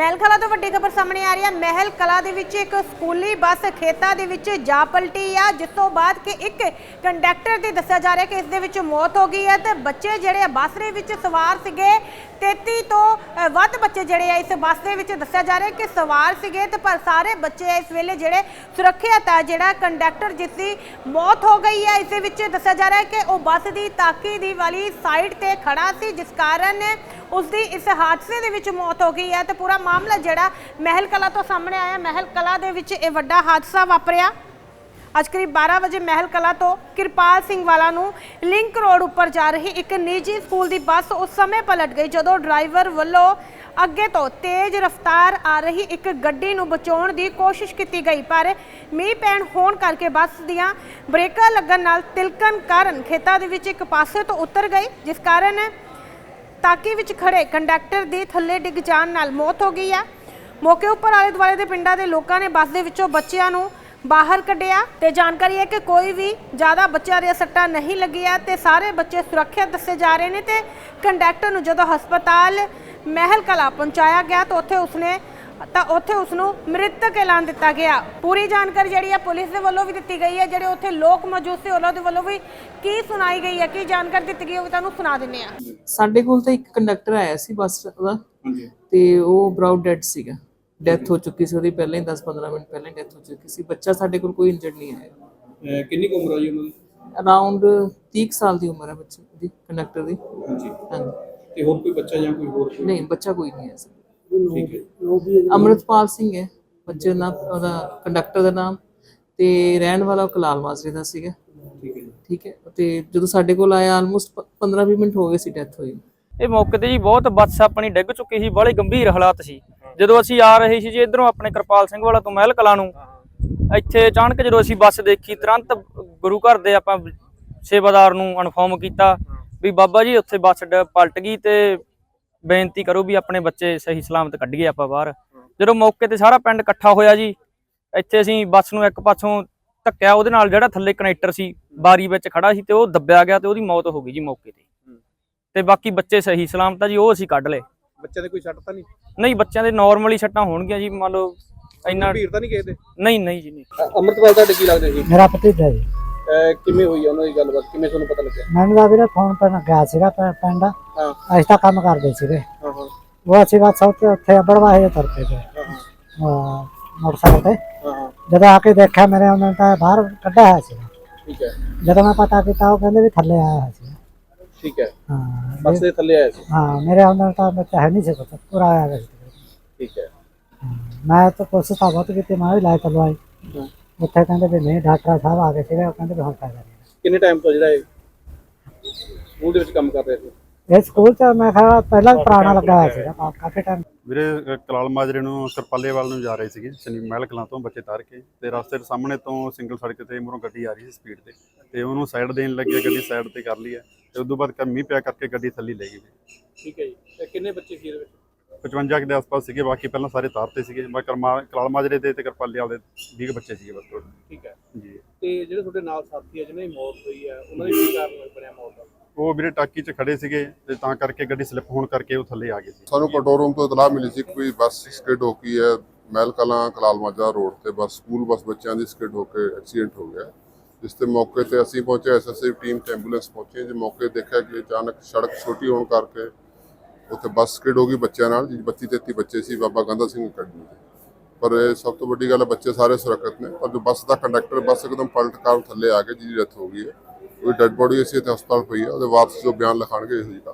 ਮਹਿਲ ਕਲਾ ਤੋਂ ਵੱਡੀ ਖਬਰ ਸਾਹਮਣੇ ਆ ਰਹੀ ਹੈ। ਮਹਿਲ ਕਲਾ ਦੇ ਵਿੱਚ ਇੱਕ ਸਕੂਲੀ ਬੱਸ ਖੇਤਾਂ ਦੇ ਵਿੱਚ ਜਾ ਪਲਟੀ ਆ। ਜਿਸ ਤੋਂ ਬਾਅਦ ਕਿ ਇੱਕ ਕੰਡਕਟਰ ਦੀ ਦੱਸਿਆ ਜਾ ਰਿਹਾ ਕਿ ਇਸ ਦੇ ਵਿੱਚ ਮੌਤ ਹੋ ਗਈ ਹੈ ਤੇ ਬੱਚੇ ਜਿਹੜੇ ਆ, ਬੱਸ ਦੇ ਵਿੱਚ ਸਵਾਰ ਸੀਗੇ। 33 ਤੋਂ ਵੱਧ ਬੱਚੇ ਜਿਹੜੇ ਆ, ਇਸ ਬੱਸ ਦੇ ਵਿੱਚ ਦੱਸਿਆ ਜਾ ਰਿਹਾ ਕਿ ਸਵਾਰ ਸੀਗੇ ਤੇ ਪਰ ਸਾਰੇ ਬੱਚੇ ਇਸ ਵੇਲੇ ਜਿਹੜੇ ਸੁਰੱਖਿਅਤ ਆ, ਜਿਹੜਾ ਕੰਡਕਟਰ ਜਿਸ ਦੀ ਮੌਤ ਹੋ ਗਈ ਹੈ, ਇਸ ਦੇ ਵਿੱਚ ਦੱਸਿਆ ਜਾ ਰਿਹਾ ਕਿ ਉਹ ਬੱਸ ਦੀ ਤਾਕੀ ਦੀ ਵਾਲੀ ਸਾਈਡ ਤੇ ਖੜਾ ਸੀ, ਜਿਸ ਕਾਰਨ ਉਸ ਦੀ ਇਸ ਹਾਦਸੇ ਦੇ ਵਿੱਚ ਮੌਤ ਹੋ ਗਈ ਹੈ ਤੇ ਪੂਰਾ ਮਾਮਲਾ ਜਿਹੜਾ ਮਹਿਲ ਕਲਾ ਤੋਂ ਸਾਹਮਣੇ ਆਇਆ। ਮਹਿਲ ਕਲਾ ਦੇ ਵਿੱਚ ਇਹ ਵੱਡਾ ਹਾਦਸਾ ਵਾਪਰਿਆ। ਅੱਜ ਕਰੀਬ 12 ਵਜੇ ਮਹਿਲ ਕਲਾ ਤੋਂ ਕਿਰਪਾਲ ਸਿੰਘ ਵਾਲਾ ਨੂੰ ਲਿੰਕ ਰੋਡ ਉੱਪਰ ਜਾ ਰਹੀ ਇੱਕ ਨਿੱਜੀ ਸਕੂਲ ਦੀ ਬੱਸ ਉਸ ਸਮੇਂ ਪਲਟ ਗਈ ਜਦੋਂ ਡਰਾਈਵਰ ਵੱਲੋਂ ਅੱਗੇ ਤੋਂ ਤੇਜ਼ ਰਫ਼ਤਾਰ ਆ ਰਹੀ ਇੱਕ ਗੱਡੀ ਨੂੰ ਬਚਾਉਣ ਦੀ ਕੋਸ਼ਿਸ਼ ਕੀਤੀ ਗਈ। ਪਰ ਮੀਂਹ ਪੈਣ ਹੋਣ ਕਰਕੇ ਬੱਸ ਦੀਆਂ ਬ੍ਰੇਕਾਂ ਲੱਗਣ ਨਾਲ ਤਿਲਕਣ ਕਾਰਨ ਖੇਤਾਂ ਦੇ ਵਿੱਚ ਇੱਕ ਪਾਸੇ ਤੋਂ ਉਤਰ ਗਈ, ਜਿਸ ਕਾਰਨ ਤਾਕੀ ਵਿੱਚ ਖੜੇ ਕੰਡਕਟਰ ਦੀ ਥੱਲੇ ਡਿੱਗ ਜਾਣ ਨਾਲ ਮੌਤ ਹੋ ਗਈ ਹੈ ਮੌਕੇ ਉੱਪਰ ਆਲੇ ਦੁਆਲੇ ਦੇ ਪਿੰਡਾਂ ਦੇ ਲੋਕਾਂ ਨੇ ਬੱਸ ਦੇ ਵਿੱਚੋਂ ਬੱਚਿਆਂ ਨੂੰ ਬਾਹਰ ਕੱਢਿਆ ਤੇ ਜਾਣਕਾਰੀ ਹੈ ਕਿ ਕੋਈ ਵੀ ਜ਼ਿਆਦਾ ਬੱਚਿਆਂ ਦੇ ਸੱਟਾਂ ਨਹੀਂ ਲੱਗੀਆਂ ਤੇ ਸਾਰੇ ਬੱਚੇ ਸੁਰੱਖਿਅਤ ਦੱਸੇ ਜਾ ਰਹੇ ਨੇ ਤੇ ਕੰਡਕਟਰ ਨੂੰ ਜਦੋਂ ਹਸਪਤਾਲ ਮਹਿਲ ਕਲਾ ਪਹੁੰਚਾਇਆ ਗਿਆ ਤਾਂ ਉੱਥੇ ਉਸਨੇ ਤਾਂ ਉੱਥੇ ਉਸ ਨੂੰ ਮ੍ਰਿਤਕ ਐਲਾਨ ਦਿੱਤਾ ਗਿਆ। ਪੂਰੀ ਜਾਣਕਾਰੀ ਜਿਹੜੀ ਹੈ ਪੁਲਿਸ ਦੇ ਵੱਲੋਂ ਵੀ ਦਿੱਤੀ ਗਈ ਹੈ ਜਿਹੜੇ ਉੱਥੇ ਲੋਕ ਮੌਜੂਦ ਸੀ ਉਹਨਾਂ ਦੇ ਵੱਲੋਂ ਵੀ ਕੀ ਸੁਣਾਈ ਗਈ ਹੈ ਕੀ ਜਾਣਕਾਰੀ ਦਿੱਤੀ ਗਈ ਹੈ ਉਹ ਵੀ ਤੁਹਾਨੂੰ ਸੁਣਾ ਦਿੰਨੇ ਆ ਸਾਡੇ ਕੋਲ ਤਾਂ ਇੱਕ ਕੰਡਕਟਰ ਆਇਆ ਸੀ ਬੱਸ ਦਾ ਹਾਂਜੀ। ਤੇ ਉਹ ਬਰਾਊਡ ਡੈਡ ਸੀਗਾ। ਡੈਥ ਹੋ ਚੁੱਕੀ ਸੀ ਉਹਦੀ ਪਹਿਲਾਂ ਹੀ 10-15 ਮਿੰਟ ਪਹਿਲਾਂ ਡੈਥ ਹੋ ਚੁੱਕੀ ਸੀ। ਬੱਚਾ ਸਾਡੇ ਕੋਲ ਕੋਈ ਇੰਜਰਡ ਨਹੀਂ ਆਇਆ। ਕਿੰਨੀ ਕੁ ਉਮਰ ਆ ਜੀ ਉਹਨਾਂ ਦੀ? ਅਰਾਊਂਡ 30 ਕੁ ਸਾਲ ਦੀ ਉਮਰ ਹੈ ਬੱਚੇ ਦੀ ਕੰਡਕਟਰ ਦੀ। ਹਾਂਜੀ। ਹਾਂਜੀ। ਤੇ ਹੋਰ ਕੋਈ ਬੱਚਾ ਜਾਂ ਕੋਈ ਹੋਰ? ਨਹੀਂ ਬੱਚਾ ਕੋਈ ਨਹੀਂ ਹੈ ਸੀ। ਠੀਕ ਹੈ। ਅਮਰਤਪਾਲ ਸਿੰਘ ਹੈ ਬੱਚੇ ਦਾ ਨਾਮ ਉਹਦਾ ਕੰਡਕਟਰ ਦਾ ਨਾਮ ਤੇ ਰਹਿਣ ਵਾਲਾ ਉਹ ਕਲਾਲ ਮਾਜਰੇ ਦਾ ਸੀਗਾ। ਠੀਕ ਹੈ। ਜੀ। ਠੀਕ ਹੈ ਤੇ ਜਦੋਂ ਸਾਡੇ ਕੋਲ ਆਇਆ ਆਲਮੋਸਟ 15-20 ਮਿੰਟ ਹੋ ਗਏ ਸੀ ਡੈਥ ਹੋਈ ਇਹ ਮੌਕੇ ਤੇ ਜੀ ਬਹੁਤ ਬੱਸ ਆਪਣੀ ਡਿੱਗ ਚੁੱਕੀ ਸੀ ਬੜੇ ਗੰਭੀਰ ਹਾਲਾਤ ਸੀ। ਜਦੋਂ ਅਸੀਂ ਆ ਰਹੇ ਸੀ ਜੀ ਇਧਰੋਂ ਆਪਣੇ ਕਿਰਪਾਲ ਸਿੰਘ ਵਾਲਾ ਤੋਂ ਮਹਿਲ ਕਲਾਂ ਨੂੰ ਇੱਥੇ ਅਚਾਨਕ ਜਦੋਂ ਅਸੀਂ ਬੱਸ ਦੇਖੀ ਤੁਰੰਤ ਗੁਰੂ ਘਰ ਦੇ ਆਪਾਂ ਸੇਵਾਦਾਰ ਨੂੰ ਇਨਫੋਰਮ ਕੀਤਾ ਵੀ ਬਾਬਾ ਜੀ ਉੱਥੇ ਬੱਸ ਡ- ਪਲਟ ਗਈ ਤੇ ਬੇਨਤੀ ਕਰੋ ਵੀ ਆਪਣੇ ਬੱਚੇ ਸਹੀ ਸਲਾਮਤ ਕੱਢੀਏ ਆਪਾਂ ਬਾਹਰ। ਜਦੋਂ ਮੌਕੇ ਤੇ ਸਾਰਾ ਪਿੰਡ ਇਕੱਠਾ ਹੋਇਆ ਜੀ ਇੱਥੇ ਅਸੀਂ ਬੱਸ ਨੂੰ ਇੱਕ ਪਾਸੋਂ ਧੱਕਿਆ ਉਹਦੇ ਨਾਲ ਜਿਹੜਾ ਥੱਲੇ ਕਨੈਕਟਰ ਸੀ ਬਾਰੀ ਵਿੱਚ ਖੜਾ ਸੀ ਤੇ ਉਹ ਦੱਬਿਆ ਗਿਆ ਤੇ ਉਹਦੀ ਮੌਤ ਹੋ ਗਈ ਜੀ ਮੌਕੇ ਤੇ। ਤੇ ਬਾਕੀ ਬੱਚੇ ਸਹੀ ਸਲਾਮਤ ਆ ਜੀ ਉਹ ਅਸੀਂ ਕੱਢ ਲਏ। ਬੱਚੇ ਦੇ ਕੋਈ ਸੱਟ ਤਾਂ ਨਹੀਂ? ਨਹੀਂ ਬੱਚਿਆਂ ਦੇ ਨਾਰਮਲੀ ਸੱਟਾਂ ਹੋਣਗੀਆਂ ਜੀ ਮੰਨ ਲਓ ਇੰਨਾ ਭੀੜ ਤਾਂ ਨਹੀਂ ਕਿਸੇ ਦੇ? ਨਹੀਂ ਨਹੀਂ ਜੀ ਨਹੀਂ। ਅੰਮ੍ਰਿਤਪਾਲ ਤੁਹਾਡੇ ਕੀ ਲੱਗਦਾ ਜੀ? ਮੇਰਾ ਭਤੀਜਾ ਜੀ। ਕਿਵੇਂ ਹੋਈ ਉਹਨਾਂ ਦੀ ਗੱਲਬਾਤ? ਕਿਵੇਂ ਤੁਹਾਨੂੰ ਪਤਾ ਲੱਗਿਆ? ਮੈਨੂੰ ਦਾ ਵੀਰੇ ਫੋਨ ਪਰ ਗਿਆ ਸੀਗਾ ਪਿੰਡ। ਹਾਂ। ਅਸੀਂ ਤਾਂ ਕੰਮ ਕਰਦੇ ਸੀਗੇ। ਹਾਂ ਹਾਂ। ਉਹ ਅਸੀਂ ਬਸ ਉੱਥੇ ਉੱਥੇ ਬੜਵਾਹੇ ਤੁਰ ਪਏ ਤੇ ਹਾਂ, ਮੋਟਰਸਾਈਕਲ ਤੇ। ਹਾਂ ਜਦੋਂ ਆ ਕੇ ਦੇਖਿਆ ਮੇਰੇ ਉਹਨਾਂ ਤਾਂ ਬਾਹਰ ਕੱਢਿਆ ਹੋਇਆ ਸੀ ਠੀਕ ਹੈ। ਜਦੋਂ ਮੈਂ ਪਤਾ ਕੀਤਾ ਉਹ ਕਹਿੰਦੇ ਵੀ ਥੱਲੇ ਆਇਆ ਹੋਇਆ ਸੀ ਠੀਕ ਹੈ। ਹਾਂ ਬੱਸ ਦੇ ਥੱਲੇ ਆਇਆ ਸੀ। ਹਾਂ ਮੇਰੇ ਉਹਨਾਂ ਤਾਂ ਬੱਚਾ ਹੈ ਨਹੀਂ ਸੀ ਪਤਾ ਪੂਰਾ ਆਇਆ ਹੋਇਆ ਸੀ। ਠੀਕ ਹੈ। ਮੈਂ ਤਾਂ ਕੋਸ਼ਿਸ਼ ਤਾਂ ਬਹੁਤ ਕੀਤੀ ਮੈਂ ਵੀ ਲੈ ਚਲਵਾਈ ਹਾਂ। ਉੱਥੇ ਕਹਿੰਦੇ ਵੀ ਨਹੀਂ ਡਾਕਟਰ ਸਾਹਿਬ ਆ ਗਏ ਸੀਗੇ ਉਹ ਕਹਿੰਦੇ ਵੀ ਹੁਣ ਫਾਇਦਾ ਨਹੀਂ ਕਿੰਨੇ ਟਾਈਮ ਤੋਂ ਜਿਹੜਾ ਇਹ ਸਕੂਲ ਦੇ ਵਿੱਚ ਕੰਮ ਕਰ ਰਹੇ ਸੀ? ਇਹ ਸਕੂਲ ਚ ਮੈਂ ਕਿਹਾ ਪਹਿਲਾਂ ਵੀ ਪੁਰਾਣਾ ਲੱਗਾ ਹੋਇਆ ਸੀਗਾ ਕਾ- ਕਾਫੀ ਟਾਈਮ ਵੀਰੇ ਅ, ਕਲਾਲ ਮਾਜਰੇ ਨੂੰ ਕਿਰਪਾਲੇ ਵੱਲ ਨੂੰ ਜਾ ਰਹੇ ਸੀਗੇ ਸ਼ਨੀ ਮਹਿਲ ਕਲਾਂ ਤੋਂ ਬੱਚੇ ਤਾਰ ਕੇ ਤੇ ਰਸਤੇ ਦੇ ਸਾਹਮਣੇ ਤੋਂ ਸਿੰਗਲ ਸੜਕ ਤੇ ਮੂਹਰੋਂ ਗੱਡੀ ਆ ਰਹੀ ਸੀ ਸਪੀਡ ਤੇ ਤੇ ਉਹਨੂੰ ਸਾਈਡ ਦੇਣ ਲੱਗੇ ਗੱਡੀ ਸਾਈਡ ਤੇ ਕਰ ਲਈ ਹੈ ਤੇ ਉਦੋਂ ਬਾਅਦ ਮੀਂਹ ਪਿਆ ਕਰਕੇ ਗੱਡੀ ਥੱਲੇ ਲੈ ਗਈ ਠੀਕ ਹੈ ਜੀ ਤੇ ਕਿੰਨੇ ਬੱਚੇ ਸੀ ਇਹਦੇ ਵਿੱਚ? 55 ਕੁ ਦੇ ਆਸ-ਪਾਸ ਸੀਗੇ ਬਾਕੀ ਪਹਿਲਾਂ ਸਾਰੇ ਤਾਰਤੇ ਸੀਗੇ ਮੈਂ ਕਰਮਾ ਕਲਾਲ ਮਾਜਰੇ ਦੇ ਤੇ ਕਿਰਪਾਲੇ ਵਾਲੇ 20 ਕੁ ਬੱਚੇ ਸੀਗੇ ਬਸ total। ਠੀਕ ਹੈ। ਜੀ। ਤੇ ਜਿਹੜੇ ਤੁਹਾਡੇ ਨਾਲ ਸਾਥੀ ਆ ਜਿਹਨਾਂ ਦੀ ਮੌਤ ਹੋਈ ਹੈ ਉਹਨਾਂ ਦੀ ਕੀ ਕਾਰਨ ਬਣਿਆ ਮੌਤ ਦਾ? ਉਹ ਵੀਰੇ ਟਾਕੀ 'ਚ ਖੜੇ ਸੀਗੇ ਤੇ ਤਾਂ ਕਰਕੇ ਗੱਡੀ ਸਲਿੱਪ ਹੋਣ ਕਰਕੇ ਉਹ ਥੱਲੇ ਆ ਗਏ ਸੀ। ਸਾਨੂੰ ਕੰਟਰੋਲ ਰੂਮ ਤੋਂ ਇਤਲਾਹ ਮਿਲੀ ਸੀ ਕੋਈ ਬੱਸ ਸਕਿਡ ਹੋ ਗਈ ਹੈ। ਮਹਿਲ ਕਲਾਂ ਕਲਾਲ ਮਾਜਰਾ ਰੋਡ ਤੇ ਬੱਸ, ਸਕੂਲ ਬੱਸ ਬੱਚਿਆਂ ਦੀ ਸਕਿਡ ਹੋ ਕੇ ਐਕਸੀਡੈਂਟ ਹੋ ਗਿਆ। ਜਿਸ ਤੇ ਮੌਕੇ ਤੇ ਅਸੀਂ ਪਹੁੰਚੇ ਐਸਐਸਏ ਟੀਮ ਤੇ ਐਂਬੂਲੈਂਸ ਪਹੁੰਚੀ। ਜੇ ਮੌਕੇ ਦੇਖਿਆ ਕਿ ਅਚਾਨਕ ਸੜਕ ਛੋਟੀ ਹੋਣ ਕਰਕੇ ਉੱਥੇ ਬੱਸ ਸਕਿਡ ਹੋ ਗਈ ਬੱਚਿਆਂ ਨਾਲ, ਜਿਹੜੀ 32 33 ਬੱਚੇ ਸੀ, ਬਾਬਾ ਗੰਦਾ ਸਿੰਘ ਅਕੈਡਮੀ ਦੇ ਪਰ ਇਹ ਸਭ ਤੋਂ ਵੱਡੀ ਗੱਲ ਹੈ ਬੱਚੇ ਸਾਰੇ ਸੁਰੱਖਿਅਤ ਨੇ। ਪਰ ਜੋ ਬੱਸ ਦਾ ਕੰਡਕਟਰ, ਬੱਸ ਇੱਕਦਮ ਪਲਟ ਕਰ ਥੱਲੇ ਆ ਕੇ ਜਿਹਦੀ ਡੈਥ ਹੋ ਗਈ ਹੈ। ਕੋਈ ਡੈੱਡ ਬੋਡੀ ਅਸੀਂ ਇੱਥੇ ਹਸਪਤਾਲ ਪਈ ਆ, ਉਹਦੇ ਵਾਪਸ ਜੋ ਬਿਆਨ ਲਿਖਾਣਗੇ ਇਹੋ ਜਿਹੀ ਗੱਲ